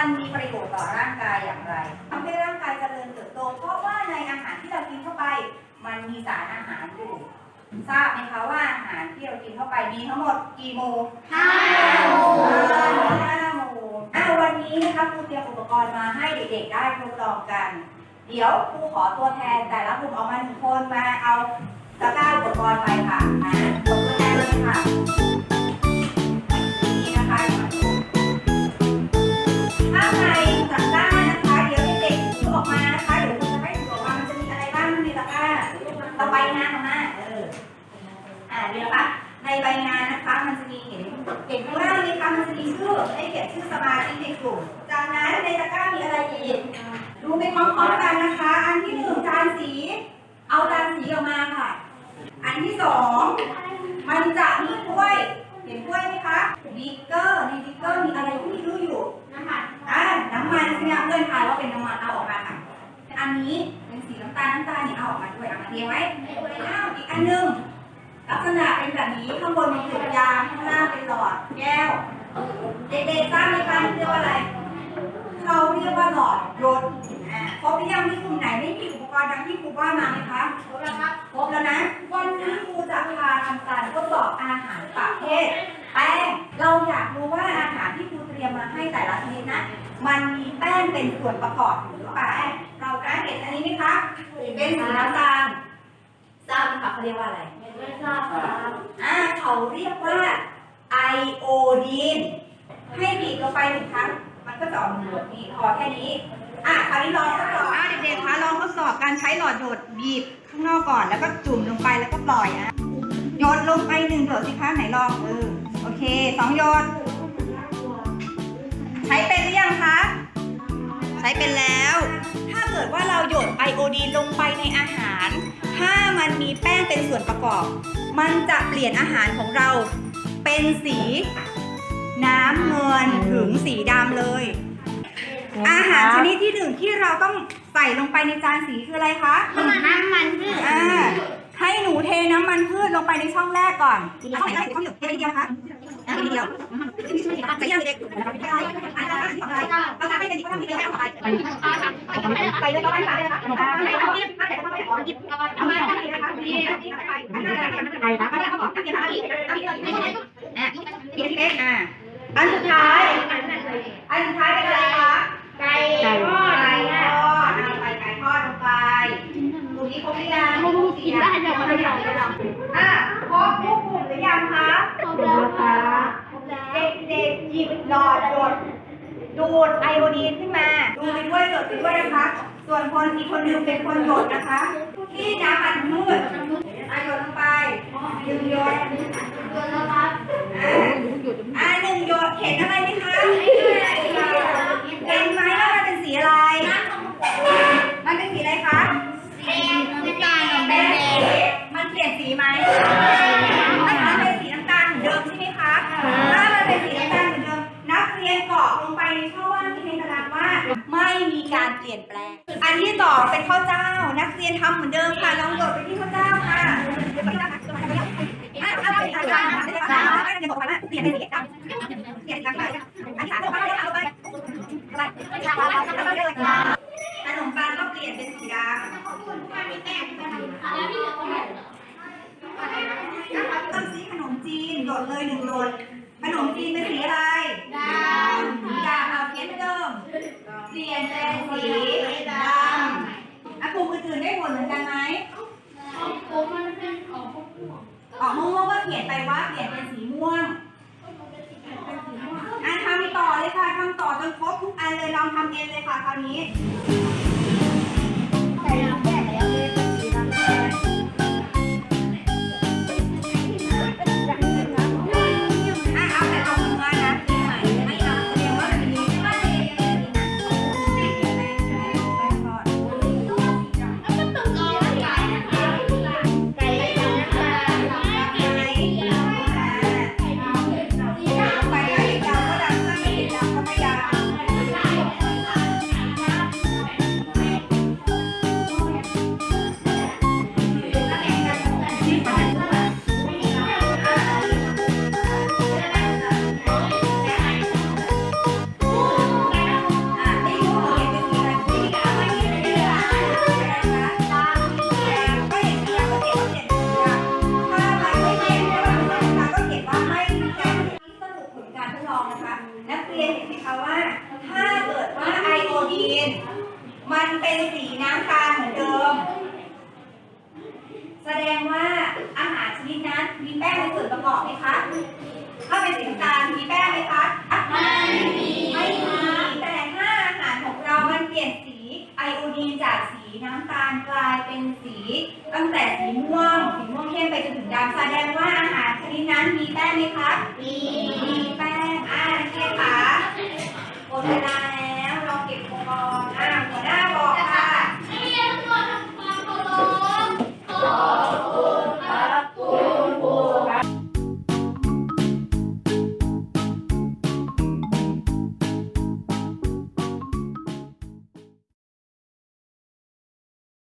มันมีประโยชน์ต่อร่างกายอย่างไรทำให้ร่างกายเจริญเติบโต เพราะว่าในอาหารที่เรากินเข้าไป มันมีสารอาหารอยู่ ทราบไหมคะว่าอาหารที่เรากินเข้าไปมีทั้งหมดกี่หมู่ห้าหมูห้าหมู่อ่าวันนี้นะคะครูเตรียมอุปกรณ์มาให้เด็กๆได้ทดลองกัน เดี๋ยวครูขอตัวแทนแต่ละกลุ่มออกมาหนึ่งคนมาเอาตะกร้าอุปกรณ์ไปค่ะนะส่งตัวแทนเลยค่ะ นะคะ ในใบงานนะคะมันจะมีเห็นเห็นข้างล่างนี้ค่ะมันจะมีชื่อให้เขียนชื่อสมาชิกในกลุ่ม จากนั้นในตะกร้ามีอะไรอีกดูไปพร้อมๆกันนะคะ อันที่หนึ่งจานสี เอาจานสีออกมาค่ะ อันที่สองมันจะมีถ้วยเห็นถ้วยไหมคะบิ๊กเกอร์ในบิ๊กเกอร์มีอะไรที่มีรูอยู่น้ำมันอ่าน้ำมันใช่ไหมคะเพื่อนทายว่าเป็นน้ำมันเอาออกมาค่ะอันนี้เป็นสีน้ำตาลน้ำตาลนี่เอาออกมาด้วยเอามาเทไว้อ้าวอีกอันหนึง ลักษณะเป็นแบบนี้ข้างบนเป็นถุงยางข้างล่างเป็นหลอดแก้ว เด็กๆทราบไหมคะเรียกว่าอะไร เขาเรียกว่าหลอดรถอ่าครบหรือยังที่กลุ่มไหนไม่มีอุปกรณ์ดังที่ครูว่ามาไหมคะครบแล้วครับครบแล้วนะ วันนี้ครูจะพาทำการทดสอบอาหารประเภทแป้งเราอยากรู้ว่าอาหารที่ครูเตรียมมาให้แต่ละชนิดนะมันมีแป้งเป็นส่วนประกอบอยู่หรือเปล่าเราจะเห็นอันนี้ไหมคะเป็นสีน้ำตาล ทราบไหมคะเขาเรียกว่าอะไร ไม่ทราบครับอ่าเขาเรียกว่าไอโอดีน ให้บีบลงไปหนึ่งครั้ง มันก็จะออกมาหมดนี่พอแค่นี้ อะคราวนี้ลองทดสอบอะเด็กๆคะลองทดสอบการใช้หลอดหยดบีบข้างนอกก่อน แล้วก็จุ่มลงไปแล้วก็ปล่อยอะหยดลงไปหนึ่งหยดสิคะไหนลองเออโอเคสองหยดใช้เป็นหรือยังคะใช้เป็นแล้ว ถ้าเกิดว่าเราหยดไอโอดีนลงไปในอาหาร ถ้ามันมีแป้งเป็นส่วนประกอบ มันจะเปลี่ยนอาหารของเราเป็นสี น้ำเงินถึงสีดำเลย อาหารชนิดที่หนึ่งที่เราต้องใส่ลงไปในจานสีคืออะไรคะน้ำมันพืชอ่าให้หนูเทน้ำมันพืชลงไปในช่องแรกก่อนช่องแรกช่องเดียวเทนิดเดียวนะคะเทนิดเดียวใส่ยังเด็กเอาไปเป็นอีกคนนึงเลยเอาไปไปเลยก็ไปไปเลยนะคะ อันสุดท้าย อันสุดท้ายเป็นอะไรคะ ไก่ไก่ทอดไก่ทอดเอาไปไก่ทอดลงไปตรงนี้ครบหรือยังไม่รู้กินได้แต่มันไม่ได้หรอกอะครบทุกกลุ่มหรือยังคะ ครบแล้วครับเด็กๆหยิบหลอด ดูดไอโอดีนขึ้นมา ดูไปด้วยหยดไปด้วยนะคะ ส่วนคนอีกคนหนึงเป็นคนหยดนะคะ ที่น้ำมันมืดอะหยดลงไปหนึ่งหยดครบแล้วครั ที่สอเป็นข้าวเจ้า นักเรียนทำเหมือนเดิมค่ะลองโดดไปที่ข้าวเจ้าค่ะอะเอาไปทำค่ะเดี๋ยวบอกไปว่าเปลี่ยนเป็นสีดำเปลี่ยนสีดำไปอันที่สามเองเปลี่ยนเป็นสีดำต้นสีขนมจีนโดดเลยหนึ่งโดดขนมจีนเป็นสีอะไรดสีดำเอาเขียนเดิมเปลี่ยนเป็นสี ลุ่มอื่นๆได้ผลเหมือนกันไหมำผมมันเป็นของพวกพวกออกม่วงๆก็เขียนไปว่าเปลี่ยนเป็นสีม่วงอะทำต่อเลยค่ะทำต่อจนครบทุกอันเลยลองทำเองเลยค่ะคราวนี้ใส่ น มันเป็นสีน้ำตาลเหมือนเดิม แสดงว่าอาหารชนิดนั้นมีแป้งเป็นส่วนประกอบไหมคะ ถ้าเป็นสีน้ำตาลมีแป้งไหมคะไม่มีไม่มีแต่ถ้าอาหารของเรามันเปลี่ยนสีไอโอดีนจากสีน้ำตาลกลายเป็นสี ตั้งแต่สีม่วงสีม่วงเข้มไปจนถึงดำแสดงว่าอาหารชนิดนั้นมีแป้งไหมคะ มีมีแป้งอ่านเรียคะหมดเวลา